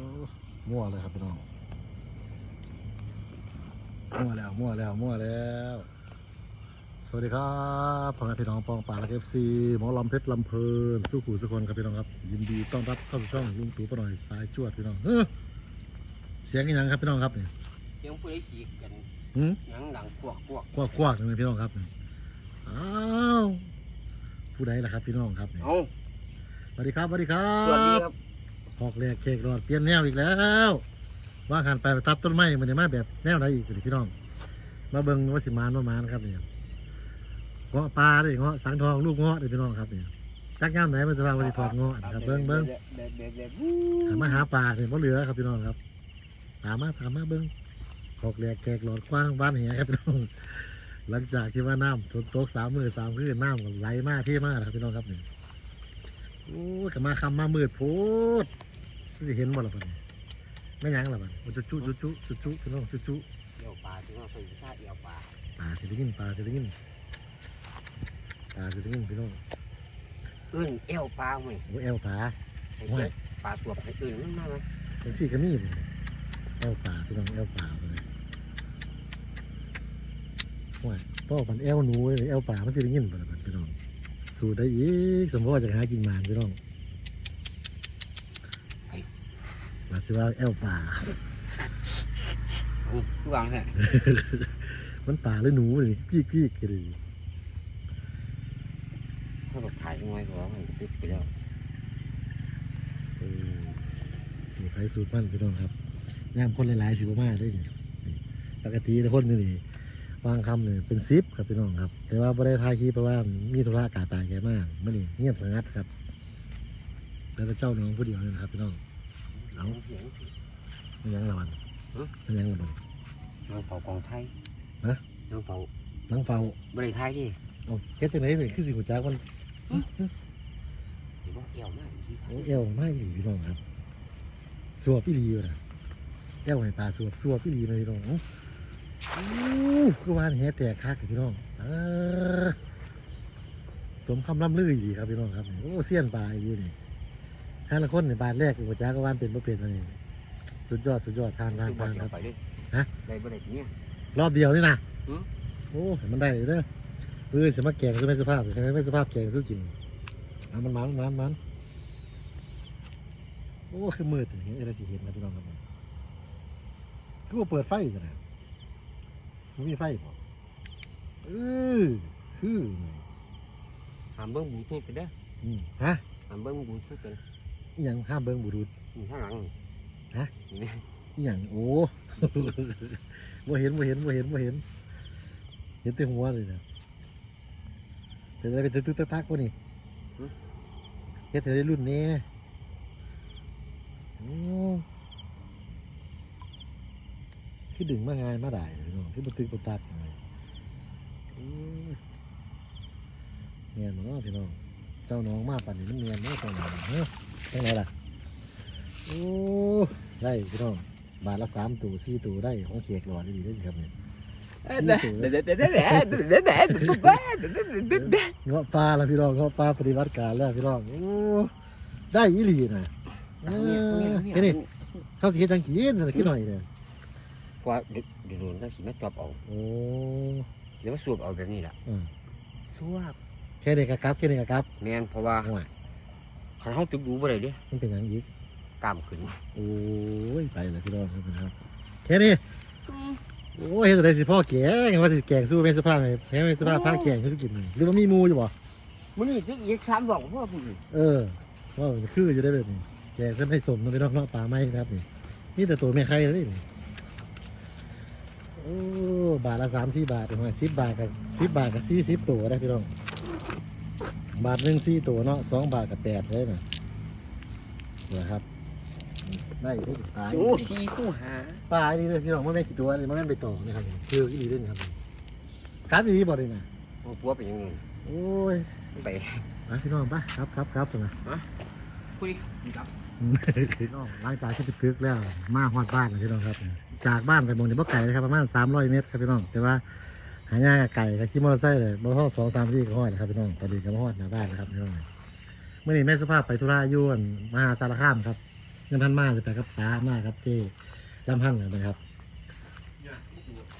อ้มั่วเลยครับพี่น้อง มั่วแล้ว มั่วแล้ว มั่วแล้ว สวัสดีครับพ่อแม่พี่น้องปองป่าและเอฟซีหมอลำเพชรลำเพลินสู้ขู่สุกคนครับพี่น้องครับ ยินดีต้อนรับเข้าสู่ช่องลุงตู่ปะหน่อยสายจวดพี่น้องเฮ้อเสียงอีหยังครับพี่น้องครับนี่เสียงผู้ใดฉีกกันหืมหนังดังพวกพวกกว้ากว้างเลยพี่น้องครับนี่อ้าวผู้ใดล่ะครับพี่น้องครับนี่เอาสวัสดีครับสวัสดีครับ สวัสดีครับ หอกแรกเค้กรอดเปลี่ยนแนวอีกแล้ว ว่าหันไปตัดต้นไม้มันจะมาแบบแนวไหนอีกสิพี่น้อง มาเบิ่งว่าสิมานว่ามานครับเนี่ยเงาะปลาเลยเงาะสังทองลูกเงาะเลยพี่น้องครับเนี่ยจักย่ามไหนมันจะว่าวันที่ถอดเงาะนะครับเบิ่งเบิ่งเด็ดเด็ดเด็ดถามมาหาปลาเนี่ยบ่เหลือครับพี่น้องครับถามมาถามมาเบิ่งหอกแรกแขกหลอดกว้างบ้านเหียครับพี่น้องหลังจากที่ว่าน้ำฝนตกสามมือสามคืนน้ำก็ไหลมาที่มาครับพี่น้องครับเนี่ยโอ้ยก็มาคำมามืดโพด จะเห็นบ่ล่ะบัดนี้ไม่หยั้งล่ะบัดมันจุจุจุจุจุจุพี่น้องจุจุเอี่ยวปลาที่ว่าเคยฆ่าเอี่ยวปลาปลาสิได้ยินปลาสิได้ยินปลาสิได้ยินพี่น้องเอื้นเอี่ยวปลาเว้ยโอ้แอลปลา ไอ้เจ้าปลาตัวไอ้อื่นมันมาไหมจังซี่ก็มีบ่แอลปลาพี่น้องแอลปลาไปเลยว่าพ่อมันแอลหนูเลยแอลปลามันสิได้ยินบ่ล่ะบัดพี่น้อง สูตรได้อีกสมมติว่าจะหากินหมานพี่น้อง มาสิว่าแอลปลาเอาผู้วางแท้มันปลาหรือหนูนี่พี่พี่กันเลยเขาบอกถ่ายยังไงก็ว่ามันติดไปแล้วเออสูตรไผสูตรมันพี่น้องครับย่ามคนหลายๆสิบมาได้นี่นี่ปกติแต่คนนี่นี่วางคำเนี่ยเป็นซิปครับพี่น้องครับ แต่ว่าไม่ได้ทายคีเพราะว่ามีธุระกาตายแกมากมื่อนี้เงียบสงัดครับ แล้วก็เจ้าน้องผู้เดียวนี่นะครับพี่น้อง เอาเสียงมันยังละวันฮะมันยังละวันนางเป่ากองไทยฮะนางเป่านังเฝ้าบริไทยดิเอาเฮ็ดจังไหนเลยคือสิหัวจ้ามันหรือว่าเอี่ยวมากที่โอ้เอวไม่อยู่พี่น้องครับสัวพี่ลีอยู่นะเอวให้ปลาสัวสัวพี่ลีเลยพี่น้องอู้คือวานแหแตกคักอยู่พี่น้องเออสมคำล่ำลืออีกครับพี่น้องครับ โอ้เสี้ยนปลาอีกนี่ ห้าละคนในบาทแรกหัวจ้าก็วานเป็นบ่เป็นอะไรสุดยอดสุดยอดทานทานทานครับ ไปดิฮะ ได้บริเนี่ย รอบเดียวนี่นะหือ โอ้เห็นมันได้เลยเด้อเออสมาแกงคือไม่สภาพใช่ไหมไม่สภาพแกงสู้กินเอามันมันมันมันโอ้คือมืดอย่างนี้อะไรสิเห็นนะพี่น้องครับคือว่าเปิดไฟกันนะมันมีไฟบ่เออคือหามเบิ้งบูทูธกันเด้ออืมฮะหามเบิ้งบูทูธกัน อหย่างห้ามเบิ้งบุรุษอยู่ข้างหลังฮะนี่อหย่างโอ้ บ่เห็นบ่เห็นบ่เห็นบ่เห็น เห็นแต่หัวเลยนะเป็นอะไรเป็นตึ๊กๆตักๆวะนี่เฮ็ดแต่ได้รุ่นนี้อืมคือดึงมาง่ายมาได้เลยพี่น้องคือบ่ตึกบ่ตักเลยอืมเนียนบ่เนาะพี่น้องเจ้าน้องมาปั่นนี่มันเนียนเนาะเจ้าน้องเฮ้ย จังไหนล่ะ โอ้ ได้พี่น้อง บาทละสามตัวสี่ตัวได้ของเขียกหลอดดีได้ครับเนี่ยเงาะปลาละพี่น้องเงาะปลาปฏิบัติการแล้วพี่น้อง โอ้ ได้อีหลีนะเออนี่เขาสีจางขี้นสักหน่อยเนี่ยกว่าเดี๋ยวโดนเขาสีมาจับเอาโอ้เดี๋ยวมาสวบเอาแบบนี้แหละสวบแค่เด็กกระกับแค่เด็กกระกับแมนเพราะว่า ขาเขาจุดดูบ่ได้เด้มันเป็นอย่างอีกกล้ามขึ้นโอ้ยไปเลยพี่น้องครับแค่นี้โอ้ยเฮ็ดอะไรสิพ่อแกงว่าสิแกงสู้แม่สุภาพไหมแม่แม่สุภาพพาแกงให้สุกินหรือว่ามีหมูอยู่บ่มื้อนี้จะอีกสามบอกพ่อพี่เออว่ามันคืออยู่ได้แบบนี้แกก็ไม่สมนะพี่น้องเนาะปลาไม้ครับนี่นี่แต่ตัวไม่ใครเลยนี่โอ้บาทละสามสี่บาทถึงสิบบาทกับสิบบาทกับสี่สิบตัวได้พี่น้อง บาทหนึ่งสี่ตัวเนาะสองบาทกับแปดเลยนะนะครับ ได้ทุกตายโอ้ชีคู่หาปลาอันนี้เลยพี่น้องไม่แม่นกี่ตัวเลยไม่แม่นไปต่อนี่ครับคืออีเล่นครับครับอีบอกเลยนะโอ้ปัวเป็นยังไงโอ้ยไปไปพี่น้องไปครับครับครับตรงนั้นคุยกับพี่น้องไล่ปลาขึ้นไปตึกแล้วมาฮอดบ้านนะพี่น้องครับ จากบ้านไปมองในบ่ไก่นะครับประมาณสามร้อยเมตรครับพี่น้องแต่ว่า หายากกับไก่กับขี่มอเตอร์ไซค์เลยบ่ฮอดสองสามที่ก็ฮอดนะครับพี่น้องตอนนี้ก็มาฮอดหน้าบ้านนะครับพี่น้องเมื่อนี้แม่สุภาพไปธุระอยวนมหาสารคามครับน้ำพันมาจะไปกับป้ามาครับเจ้ลำพังนะครับ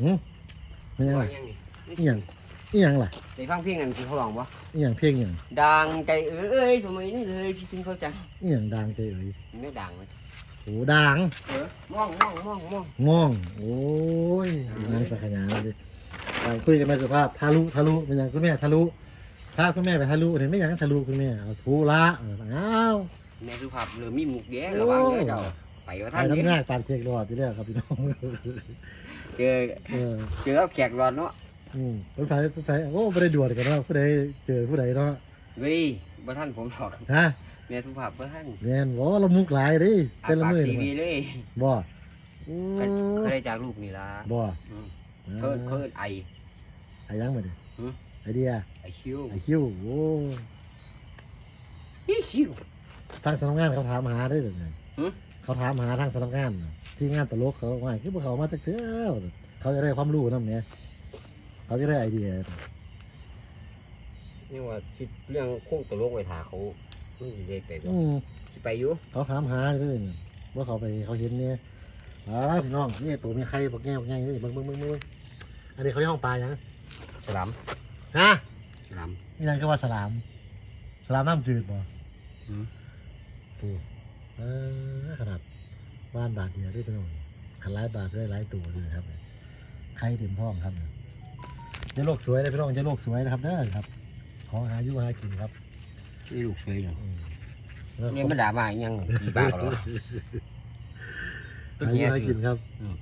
หืมไม่ยังไงนี่ยังนี่ยังล่ะได้ฟังเพลงนั้นที่เขาร้องบ่นี่ยังเพียงอย่างดังใจเอ้ยทำไมนี่เลยคิดถึงเขาจังนี่ยังดังเจ้เอ๋ยไม่ดังเลยโอ้ดังเออม่วงม่วงม่วงม่วงง่องโอ้ยงานสักขยาเลย ไปคุยกันมาสุภาพทะลุทะลุเป็นยังคุณแม่ทะลุพาคุณแม่ไปทะลุเนี่ยไม่ยังทะลุคุณแม่เอาทุละเอออ้าวแม่สุภาพเริ่มมีมุกเด้ระวังเด้อเจ้าไปว่าไปท่านนี้ทำงานปานเค้กรอดที่เรียครับพี่น้องเจอเออเจอแขกรอนเนาะอืมรถไฟรถไฟโอ้ไม่ได้ด่วนกันเนาะผู้ใดเจอผู้ใดเนาะเฮ้ยบ่ท่านผมหรอกฮะแม่สุภาพบ่ท่านแม่นบ่เรามุกหลายเดิอาเป็นละปากมื้อทีนี่วีเลยบ่โอ้ก็ก็ได้จากลูกนี่ล่ะบ่อืมเพิ่นเพิ่นไอ ไอ้ยังบ่ดิหือ ไอเดียไอคิวไอคิวโอ้อีคิว ทางสำนักงานเขาถามหาได้อเดี๋ยวนี้หือ เขาถามหาทางสำนักงานน่ะที่งานตลกเขาว่าคือพวกเขามาจากเที่ยวเขาจะได้ความรู้นำเนี่ยเขาจะได้ไอเดียนี่ว่าคิดเรื่องโค้งตลกไว้ท่าเขามันสิได้ไปบ่อืม สิไปอยู่เขาถามหาเลยเนี่ยว่าเขาไปเขาเห็นเนี่ยอ่าพี่น้องนี่ตัวมีใครบอกแง่บอกแง่นี่เบิ่งเบิ่งเบิ่งเบิ่งอันนี้เขาเรียกห้องปลายัง สลามฮะสลามนี่ยังก็ว่าสลาม สลามน้ำจืดบ่อืมปูเออขนาดบ้านบาทเดียวด้วยพี่น้องขันหลายบาทได้หลายตัวเลยครับใครเต็มท้องครับเนี่ยจะโลกสวยเลยพี่น้องจะโลกสวยนะครับเด้อครับ ของหาอยู่หากินครับนี่ลูกสวยเนาะอืมแล้วนี่มันด่ามาอีหยังกี่บ้าเหรอตัวหาอเนี้ยู่ยหาสิกินครับ อืม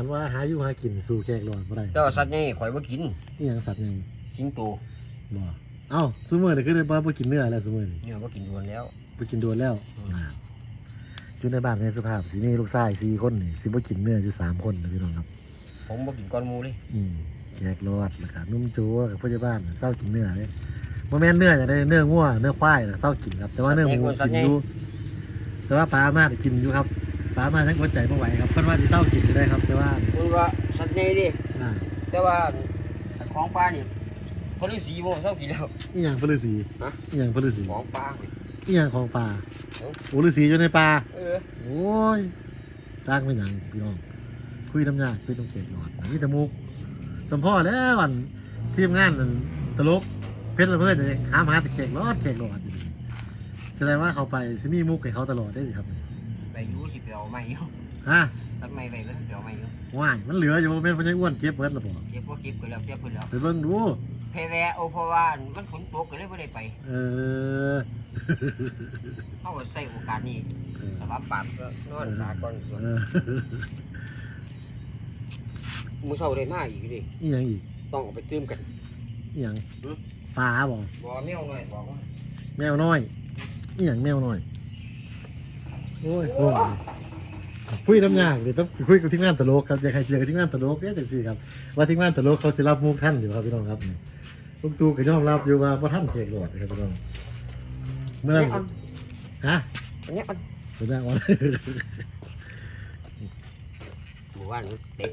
คันว่าหาอยู่หากินสู่แขกรอดบ่ได้แต่ว่าสัตว์นี่ข่อยบ่กินนี่ยังสัตว์นี่สิงโตบ่เอ้าซูเมอร์นี่คือได้บ่บ่กินเนื้อแล้วซูเมอร์นี่เนี่ยบ่กินดวนแล้วบ่กินโดนแล้วอืมอ่าอยู่ในบ้านในสภาพสิมีลูกชายสี่คนนี่สิบ่กินเนื้ออยู่สามคนนะพี่น้องครับ ผมบ่กินก้อนหมูเลยอืมแขกรอดแล้วก็นุ่มโจ้กับพ่อเจ้าบ้านน่ะเศร้ากินเนื้อเลยบ่แม่นเนื้ออย่างใดเนื้องัวเนื้อควายน่ะเศร้ากินครับ แต่ว่าเนื้อหมูกินอยู่แต่ว่าปลามาน่ะกินอยู่ครับ ปลามาทั้งหัวใจบ่ไหวครับเพิ่นว่าสิเศร้ากินอยู่ได้ครับ แต่ว่าคุณว่าสัตว์ใหญ่ดิอ่าแต่ว่าของปลานี่พฤาษีบ่เศร้ากินแล้ว อีหยังพฤาษีฮะ อีหยังพฤาษีของปลาอีหยังของปลาเอ้า โอ้ฤาษีอยู่ในป่าเออโอ้ยสร้างไม่หยังพี่น้องคุยน้ำยาคุยต้องเก็บหนอนนี่ตะมุกสมพ่อแล้วอันทีมงานนั่นตลกเพชรระเบิดเลยหามหาแต่เค้กรอดเค้กรอดอยู่นี่แสดงว่าเขาไปซิมีมุกให้เขาตลอดได้สิครับ ไปอยู่สิไปเอาไม้อยู่ฮะตัดไม้ไปแล้วไปเอาไม้อยู่ว่ายมันเหลืออยู่บ่แม่นพญอ้วนเก็บเบิดและบ่เก็บบ่เก็บก็แล้วเก็บเพิ่นแล้วไปเบิ่งดูเพแวะเอาเพราะว่ามันฝนตกก็เลยบ่ได้ไปเออเฮาก็ใช้โอกาสนี้เออสำหรับปากก็นอนสาก่อนส่วนเออมื้อเช้าได้มาอีกดิอีหยังอีกต้องเอาไปตื้มกัน อีหยังหือ ปลาบ่บ่แมวน้อยบอกว่าแมวน้อยอีหยังแมวน้อย โอ้ยโอ้ยคุยน้ำยากเดี๋ยวต้องคุยกับทีมงานตลกครับอยากให้เจอกับทีมงานตลกเนี่ยจังซี่ครับ ว่าทีมงานตลกเขาสิรับมุกท่านอยู่ครับพี่น้องครับลูกตูก็ยอมรับอยู่ว่าบ่ท่านเสกหลอดครับพี่น้องเมื่อนั้นฮะอันนี้อันเมื่อนั้นวันหมู่บ้านเด็ก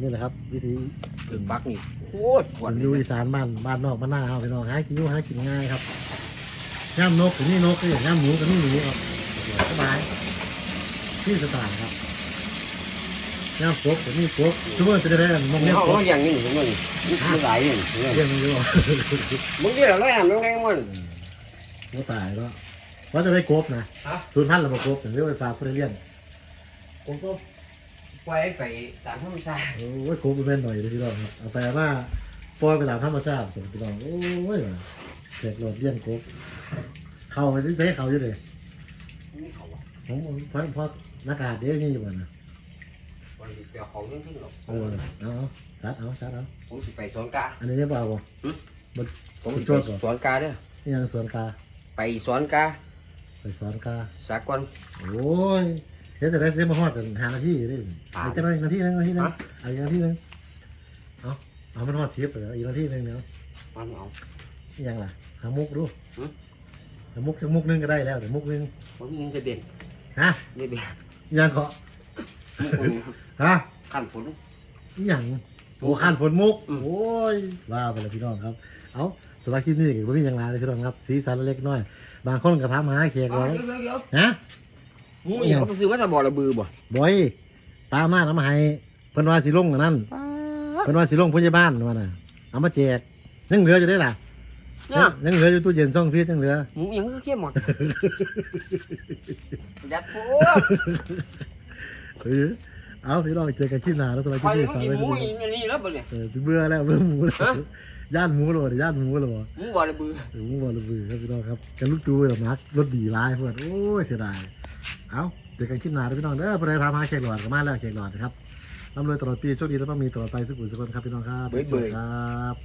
นี่แหละครับ วิธีถึงปักนี่โคตรปวดผมเลอยู่ยอีสานบ้านบ้านนอกบ้านหน้าเฮาพี่น้องหากินอยู่หากินง่ายครับย่ามนกก็นี่นกก็อย่างย่ามหมูก็นี่หมูครับสบายที่สไตล์ครับย่ามกบก็นี่กบทุกเมื่อจะได้มองเนี่เนี้ยยเขากบอย่างนี้หนึ่งมันมันหลายอย่างเรื่องนี้ก็มึงที่เราไล่ทำยังไงมันก็ตายก็ว่าจะได้กบนะฮะศูนย์พันระบบกบถึงเรียกไฟฟ้าผู้ได้เรียนผมก็ ปล่อยไปตามธรรมชาติโอ้ยกบไปเป็นหน่อยเลยพี่น้องครับเอาไปว่าปล่อยไปตามธรรมชาติส่งพี่น้องโอ้ยว่ะเสร็จโหลดเลี้ยนกบเข้าไปที่เซ่เขาอยู่เลยนี่เขาผมเพราะเพราะอากาศเดี๋ยวนี้อยู่บ่นะปล่อยไปเขาเรื่องที่หรอกเออเอาซัดเอาซัดเอาผมสิไปสวนกาอันนี้ได้เปล่าบ่ผมสิไปสวนกาเด้อนี่ยังสวนกาไปสวนกาไปสวนกาสากลโอ้ย เดี๋ยวจะได้เสียมาฮอดกันหานาทีได้อ่าอีกจะได้นาทีนึงนาทีนึงฮะเอาอีกนาทีนึงเอาเอามันฮอดเสียบไปแล้วอีกนาทีนึงเนาะมันเอานี่ยังล่ะหามุกดูหือหามุกจักมุกนึงก็ได้แล้วแต่มุกนึงผมยิงจะเด่นฮะนี่เด่นอีหยังเกาะมุกคนนี้ฮะขั้นฝนอีหยังโอ้ขันฝนมุกอืมโอ้ยว่าไปเลยพี่น้องครับ เอาสำหรับคลิปนี้ก็ไม่มีอย่างไรเลยพี่น้องครับ สีสันเล็กน้อย บางคนก็ถามหาเค้กเดี๋ยวไว้เดี๋ยวเดี๋ยวฮะหมูนี่เขาไปซื้อมาจากบ่อระบือบ่บอยตามมาทำให้เพิ่นว่าสิลงอันนั้นเพิ่นว่าสิลงพยาบาลว่าน่ะเอามาแจกยังเหลืออยู่ได้ล่ะเนี่ย ยังเหลืออยู่ตู้เย็นซ่องฟีดยังเหลือ หมูยังก็เข้มหมด ยัดโอ้ เออ เอาพี่น้องเจอกันคลิปหน้าแล้วสำหรับคคลิอปยนี้มันฝากกินไว้หมูด้วยนี่แล้วบ่เนี่ยเออเบื่อแล้วเบื่อหมูแล้วฮะย่านหมูแล้วบ่ย่านหมูแล้วบ่หมูบ่อระบือเออหมูบ่ระเบือครับพี่น้องครับกันลูกจูแบบนักรถดีร้ายเพื่อนโอ้ยเสียดายเอาเจอกันคลิปหน้าแล้วพี่น้องเด้อประเดี๋ยวทำหาเค้กหลอดก็มาแล้วเค้กหลอดนะครับร่ำรวยตลอดปีโชคดีแล้วก็มีตลอดไปสุขุมสุขคนครับพี่น้องครับเบื่อเบื่อครับ